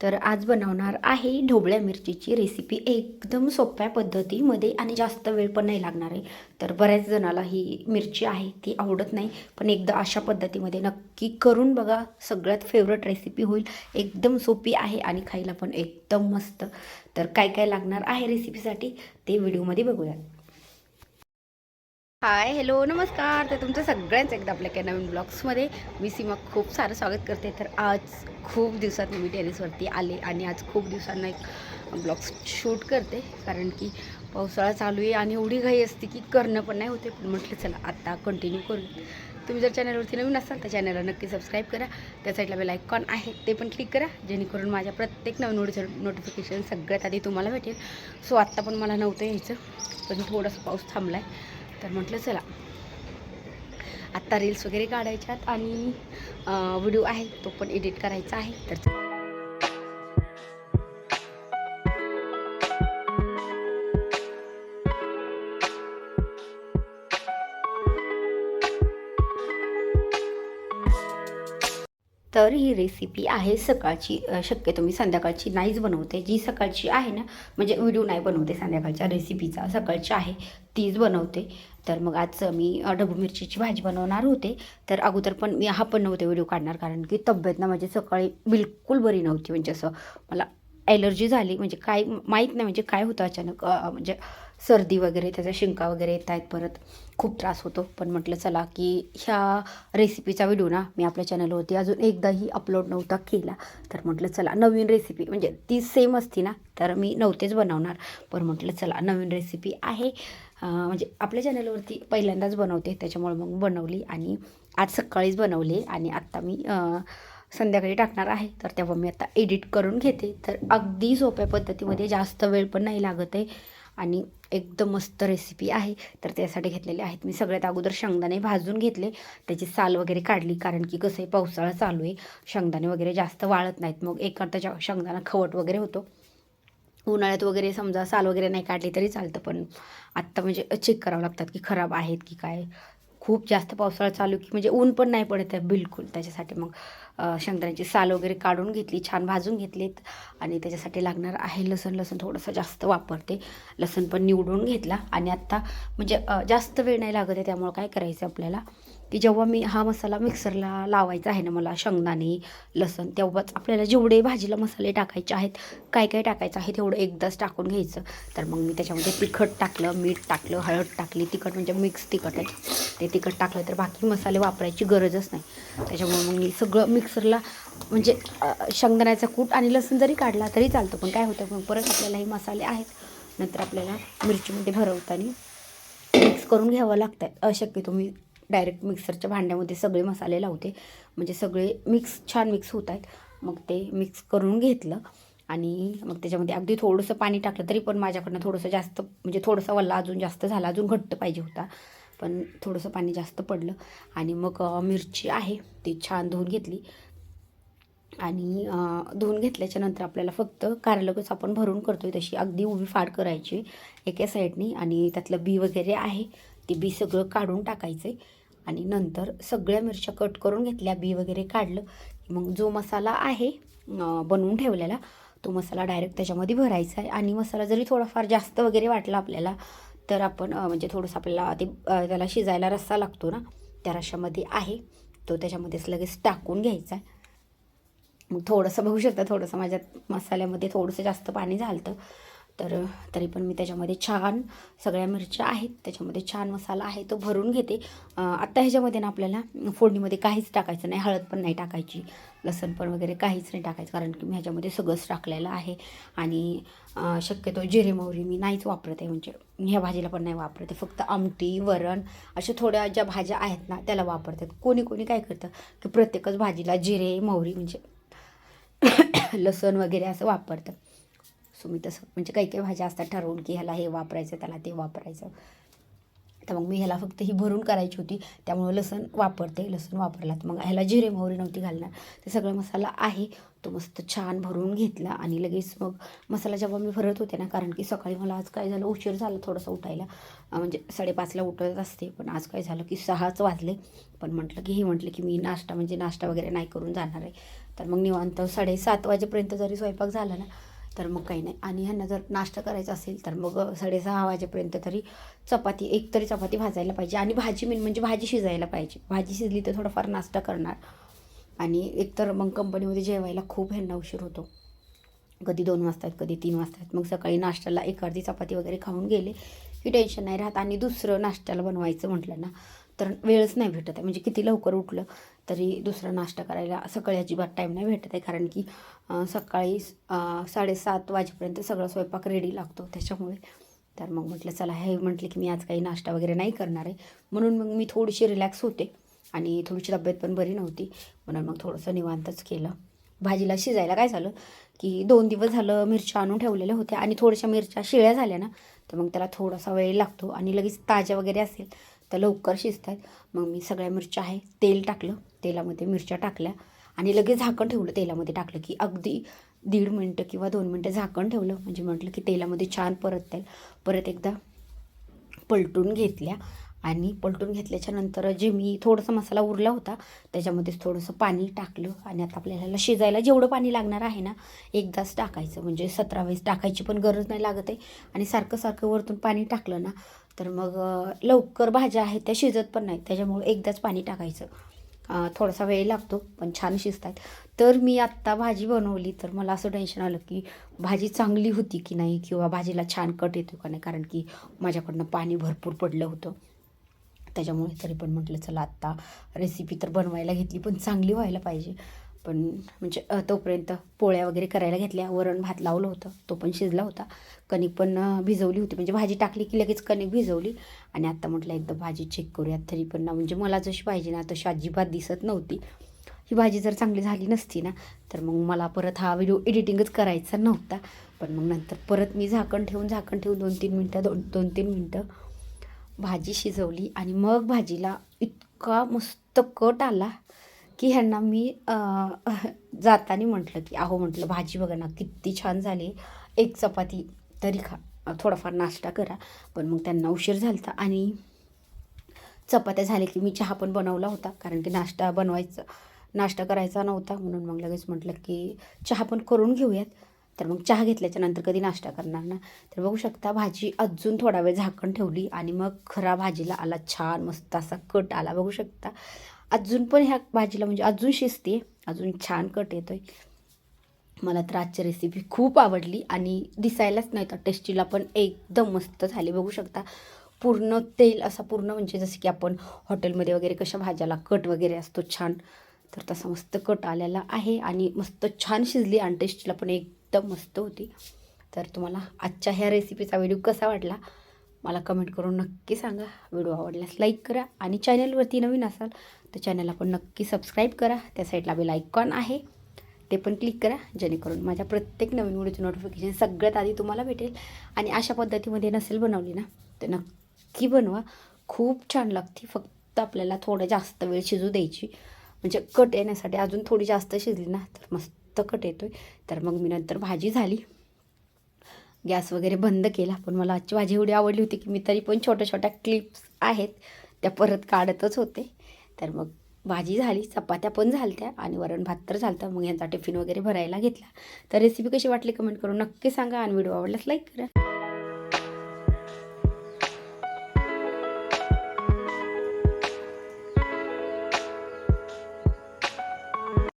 तर आज बनवणार आहे ढोबळ्या मिरचीची रेसिपी एकदम सोप्या पद्धतीमध्ये आणि जास्त वेळ पण नाही लागणार आहे. तर बऱ्याच जणाला ही मिरची आहे ती आवडत नाही. पण एकदा अशा पद्धतीमध्ये नक्की करून बघा सगळ्यात फेवरेट रेसिपी होईल. एकदम सोपी आहे आणि खायला पण एकदम मस्त. तर काय काय लागणार आहे रेसिपीसाठी ते व्हिडिओमध्ये बघूया हाय हॅलो नमस्कार. तर तुमचं सगळ्यांचं एकदा आपल्या काही नवीन ब्लॉग्समध्ये मी सीमा खूप सारं स्वागत करते. तर आज खूप दिवसात मी टेरेसवरती आले आणि आज खूप दिवसांना एक ब्लॉग्स शूट करते. कारण की पावसाळा चालू आहे आणि एवढी घाई असते की करणं पण नाही होते. पण म्हटलं चला आत्ता कंटिन्यू करू. तुम्ही जर चॅनलवरती नवीन असाल तर चॅनलला नक्की सबस्क्राईब करा. त्या साईडला बेल आयकॉन आहे ते पण क्लिक करा. जेणेकरून माझ्या प्रत्येक नवीन व्हिडिओचं नोटिफिकेशन सगळ्यात आधी तुम्हाला भेटेल. सो आत्ता पण मला नव्हतं यायचं पण थोडासा पाऊस थांबला आहे तर म्हटलं चला. आत्ता रील्स वगैरे काढायच्यात आणि व्हिडिओ आहे तो पण एडिट करायचा आहे तर तर ही रेसिपी आहे सकाळची. शक्यतो मी संध्याकाळची नाहीच बनवते. जी सकाळची आहे ना म्हणजे व्हिडिओ नाही बनवते संध्याकाळच्या रेसिपीचा सकाळची आहे तीच बनवते. तर मग आज मी अ, ढबू मिरचीची भाजी बनवणार होते. तर अगोदर पण मी हा पण नव्हते व्हिडिओ काढणार कारण की तब्येत ना माझी सकाळी बिलकुल बरी नव्हती. म्हणजे असं मला ॲलर्जी झाली. म्हणजे काय माहीत नाही म्हणजे काय होतं अचानक. म्हणजे सर्दी वगैरे त्याचा शिंका वगैरे येत आहेत परत खूप त्रास होतो. पण म्हटलं चला की ह्या रेसिपीचा व्हिडिओ ना मी आपल्या चॅनलवरती अजून एकदाही अपलोड नव्हता केला. तर म्हटलं चला नवीन रेसिपी म्हणजे ती सेम असती ना तर मी नव्हतेच बनवणार. पण म्हटलं चला नवीन रेसिपी आहे. म्हणजे आपल्या चॅनलवरती पहिल्यांदाच बनवते त्याच्यामुळे मग बनवली आणि आज सकाळीच बनवली आणि आत्ता मी संध्याकाळी टाकणार आहे. तर तेव्हा मी आता एडिट करून घेते. तर अगदी सोप्या पद्धतीमध्ये जास्त वेळ पण नाही लागत आहे. आणि एकदम मस्त रेसिपी आहे. तर त्यासाठी घेतलेले आहेत. मी सगळ्यात अगोदर शेंगदाणे भाजून घेतले. त्याची साल वगैरे काढली. कारण की कसं आहे पावसाळा चालू आहे. शेंगदाणे वगैरे जास्त वाळत नाहीत. मग एक त्याच्या शेंगदाणा खवट वगैरे होतो. उन्हाळ्यात वगैरे समजा साल वगैरे नाही काढली तरी चालतं. पण आत्ता म्हणजे चेक करावं लागतात की खराब आहेत की काय. खूप जास्त पावसाळा चालू की म्हणजे ऊन पण नाही पडत आहे बिलकुल. त्याच्यासाठी मग शेंगदाण्याची साल वगैरे काढून घेतली छान भाजून घेतलीत. आणि त्याच्यासाठी लागणार आहे लसूण. लसूण थोडंसं जास्त वापरते. लसूण पण निवडून घेतला. आणि आत्ता म्हणजे जास्त वेळ नाही लागत आहे त्यामुळं काय करायचं आपल्याला? की जेव्हा मी हा मसाला मिक्सरला लावायचा आहे ना मला शेंगदाणे लसण तेव्हाच आपल्याला जेवढे भाजीला मसाले टाकायचे आहेत काय काय टाकायचं आहे तेवढं एकदाच टाकून घ्यायचं. तर मग मी त्याच्यामध्ये तिखट टाकलं मीठ टाकलं हळद टाकली तिखट म्हणजे मिक्स तिखट आहे. ते तिखट टाकलं तर बाकी मसाले वापरायची गरजच नाही. त्याच्यामुळे मग मी सगळं मिक्सरला म्हणजे शेंगदाण्याचा कूट आणि लसूण जरी काढला तरी चालतं पण काय होतं मग परत आपल्याला हे मसाले आहेत. नंतर आपल्याला मिरचीमध्ये भरवताना मिक्स करून घ्यावं लागतात अशक्यतो मी डायरेक्ट मिक्सरच्या भांड्यामध्ये सगळे मसाले लावते. म्हणजे सगळे मिक्स छान मिक्स होत आहेत. मग ते मिक्स करून घेतलं आणि मग त्याच्यामध्ये अगदी थोडंसं पाणी टाकलं तरी पण माझ्याकडनं थोडंसं जास्त म्हणजे थोडंसं वल्ला अजून जास्त झाला अजून घट्ट पाहिजे होता. पण थोडंसं पाणी जास्त पडलं आणि मग मिरची आहे ती छान धुवून घेतली. आणि धुवून घेतल्याच्या नंतर आपल्याला फक्त कारलगच आपण भरून करतो आहे तशी अगदी उभी फाड करायची एका साईडनी आणि त्यातलं बी वगैरे आहे. ते बी सगळं काढून टाकायचं आहे आणि नंतर सगळ्या मिरच्या कट करून घेतल्या बी वगैरे काढलं. की मग जो मसाला आहे बनवून ठेवलेला तो मसाला डायरेक्ट त्याच्यामध्ये भरायचा आहे. आणि मसाला जरी थोडाफार जास्त वगैरे वाटला आपल्याला तर आपण म्हणजे थोडंसं आपल्याला ते त्याला शिजायला रस्सा लागतो ना त्या रश्शामध्ये आहे. तो त्याच्यामध्येच लगेच टाकून घ्यायचा. आहे मग थोडंसं बघू शकता थोडंसं माझ्या मसाल्यामध्ये थोडंसं जास्त पाणी झालं तर तरी पण मी त्याच्यामध्ये छान सगळ्या मिरच्या आहेत. त्याच्यामध्ये छान मसाला आहे तो भरून घेते. आत्ता ह्याच्यामध्ये ना आपल्याला फोडणीमध्ये काहीच टाकायचं नाही हळद पण नाही टाकायची लसण पण वगैरे काहीच नाही टाकायचं कारण की मी ह्याच्यामध्ये सगळंच टाकलेलं आहे. आणि शक्यतो जिरे मोहरी मी नाहीच वापरत आहे म्हणजे ह्या भाजीला पण नाही वापरत आहे. फक्त आमटी वरण अशा थोड्या ज्या भाज्या आहेत ना त्याला वापरतात. कोणी कोणी काय करतं की प्रत्येकच भाजीला जिरे मोहरी म्हणजे लसण वगैरे असं वापरतं सो मी तसं म्हणजे काही काही भाज्या असतात ठरवून की ह्याला हे वापरायचं त्याला ते वापरायचं. तर मग मी ह्याला फक्त ही भरून करायची होती. त्यामुळं लसण वापरते लसूण वापरला तर मग ह्याला जिरे मोहरी नव्हती घालणार. ते सगळा मसाला आहे. तो मस्त छान भरून घेतला आणि लगेच मग मसाला जेव्हा मी भरत होते ना कारण की सकाळी मला आज काय झालं उशीर झाला थोडंसं उठायला. म्हणजे साडेपाचला उठत असते पण आज काय झालं की सहाच वाजले. पण म्हटलं की हे म्हटलं की मी नाश्ता म्हणजे नाश्ता वगैरे नाही करून जाणार आहे. तर मग निवांत साडेसात वाजेपर्यंत जरी स्वयंपाक झाला ना तर मग काही नाही. आणि ह्यांना जर नाश्ता करायचा असेल तर मग साडेसहा वाजेपर्यंत तरी चपाती एक तरी चपाती भाजायला पाहिजे. आणि भाजी मेन म्हणजे भाजी शिजायला पाहिजे. भाजी शिजली तर थोडाफार नाश्ता करणार. आणि एकतर मग कंपनीमध्ये जेवायला खूप ह्यांना उशीर होतो. कधी दोन वाजतात कधी तीन वाजतात मग सकाळी नाश्त्याला एक अर्धी चपाती वगैरे खाऊन गेले की टेन्शन नाही राहत. आणि दुसरं नाश्त्याला बनवायचं म्हटलं ना तर वेळच नाही भेटत आहे. म्हणजे किती लवकर उठलं तरी दुसरा नाश्ता करायला सकाळी अजिबात टाईम नाही भेटत आहे. कारण की सकाळी साडेसात वाजेपर्यंत सगळा स्वयंपाक रेडी लागतो. त्याच्यामुळे तर मग म्हटलं चला हे म्हटलं की मी आज काही नाश्ता वगैरे नाही करणार आहे. म्हणून मग मी थोडीशी रिलॅक्स होते आणि थोडीशी तब्येत पण बरी नव्हती. म्हणून मग थोडंसं निवांतच केलं. भाजीला शिजायला काय झालं की दोन दिवस झालं मिरच्या आणून ठेवलेल्या होत्या आणि थोड्याशा मिरच्या शिळ्या झाल्या ना तर मग त्याला थोडासा वेळ लागतो आणि लगेच ताज्या वगैरे असेल तर लवकर शिजतात. मग मी सगळ्या मिरच्या आहे तेल टाकलं. तेलामध्ये मिरच्या टाकल्या आणि लगेच झाकण ठेवलं. तेलामध्ये टाकलं की अगदी दीड मिनटं किंवा दोन मिनटं झाकण ठेवलं. म्हणजे म्हटलं की तेलामध्ये छान परत परत एकदा पलटून घेतल्या. आणि पलटून घेतल्याच्यानंतर जे मी थोडासा मसाला उरला होता त्याच्यामध्येच थोडंसं पाणी टाकलं आणि आता आपल्याला शिजायला जेवढं पाणी लागणार आहे ना एकदाच टाकायचं. म्हणजे सतरा वेळेस टाकायची पण गरज नाही लागत आहे. आणि सारखं सारखं वरतून पाणी टाकलं ना तर मग लवकर भाज्या आहेत त्या शिजत पण नाहीत. त्याच्यामुळे एकदाच पाणी टाकायचं. थोडासा वेळ लागतो पण छान शिजतात. तर मी आत्ता भाजी बनवली तर मला असं टेन्शन आलं की भाजी चांगली होती की नाही किंवा भाजीला छान कट येतो का नाही? कारण की माझ्याकडनं पाणी भरपूर पडलं होतं. त्याच्यामुळे तरी पण म्हटलं चला आत्ता रेसिपी तर बनवायला घेतली पण चांगली व्हायला पाहिजे. पण म्हणजे तोपर्यंत पोळ्या वगैरे करायला घेतल्या. वरण भात लावलं होतं तो पण शिजला होता. कणिक पण भिजवली होती. म्हणजे भाजी टाकली की लगेच कणिक भिजवली. आणि आत्ता म्हटलं एकदा भाजी चेक करूयात. तरी पण ना म्हणजे मला जशी पाहिजे ना तशी अजिबात दिसत नव्हती. ही भाजी जर चांगली झाली नसती ना तर मग मला परत हा व्हिडिओ एडिटिंगच करायचा नव्हता. पण मग नंतर परत मी झाकण ठेवून झाकण ठेवून दोन तीन मिनटं दोन दोन तीन मिनटं भाजी शिजवली आणि मग भाजीला इतका मस्त कट आला की ह्यांना मी जाताना म्हटलं की अहो म्हटलं भाजी बघा ना किती छान झाली. एक चपाती तरी खा. थोडाफार नाश्ता करा. पण मग त्यांना उशीर झाला आणि चपात्या झाल्या की मी चहा पण बनवला होता कारण की नाश्ता बनवायचा नाश्ता करायचा नव्हता. म्हणून मग लगेच म्हटलं की चहा पण करून घेऊयात. तर मग चहा घेतल्याच्यानंतर कधी नाश्ता करणार ना? तर बघू शकता भाजी अजून थोडा वेळ झाकण ठेवली आणि मग खरा भाजीला आला छान मस्त असा कट आला. बघू शकता अजून पण ह्या भाजीला म्हणजे अजून शिजते अजून छान कट येतोय. मला तर आजची रेसिपी खूप आवडली आणि दिसायलाच नाही तर टेस्टीला पण एकदम मस्त झाली. बघू शकता पूर्ण तेल असा पूर्ण म्हणजे जसं की आपण हॉटेलमध्ये वगैरे कशा भाज्याला कट वगैरे असतो छान तर तसा मस्त कट आलेला आहे आणि मस्त छान शिजली आणि टेस्टीला पण एक एकदम मस्त होती. तर तुम्हाला आजच्या ह्या रेसिपीचा व्हिडिओ कसा वाटला? मला कमेंट करून नक्की सांगा. व्हिडिओ आवडल्यास लाईक करा आणि चॅनलवरती नवीन असाल तर चॅनलला पण नक्की सबस्क्राईब करा. त्या साईडला बेल आयकॉन आहे. ते पण क्लिक करा जेणेकरून माझ्या प्रत्येक नवीन व्हिडिओचं नोटिफिकेशन सगळ्यात आधी तुम्हाला भेटेल. आणि अशा पद्धतीमध्ये नसेल बनवली ना तर नक्की बनवा. खूप छान लागते. फक्त आपल्याला थोडं जास्त वेळ शिजू द्यायची. म्हणजे कट येण्यासाठी अजून थोडी जास्त शिजली ना तर मस्त तकट येतो आहे तर मग मी नंतर भाजी झाली. गॅस वगैरे बंद केला. पण मला आजची भाजी एवढी आवडली होती की मी तरी पण छोट्या छोट्या क्लिप्स आहेत त्या परत काढतच होते. तर मग भाजी झाली चपात्या पण झालत्या आणि वरण भात तर झालता. मग यांचा टिफिन वगैरे भरायला घेतला. तर रेसिपी कशी वाटली कमेंट करून नक्की सांगा आणि व्हिडिओ आवडल्यास लाईक करा.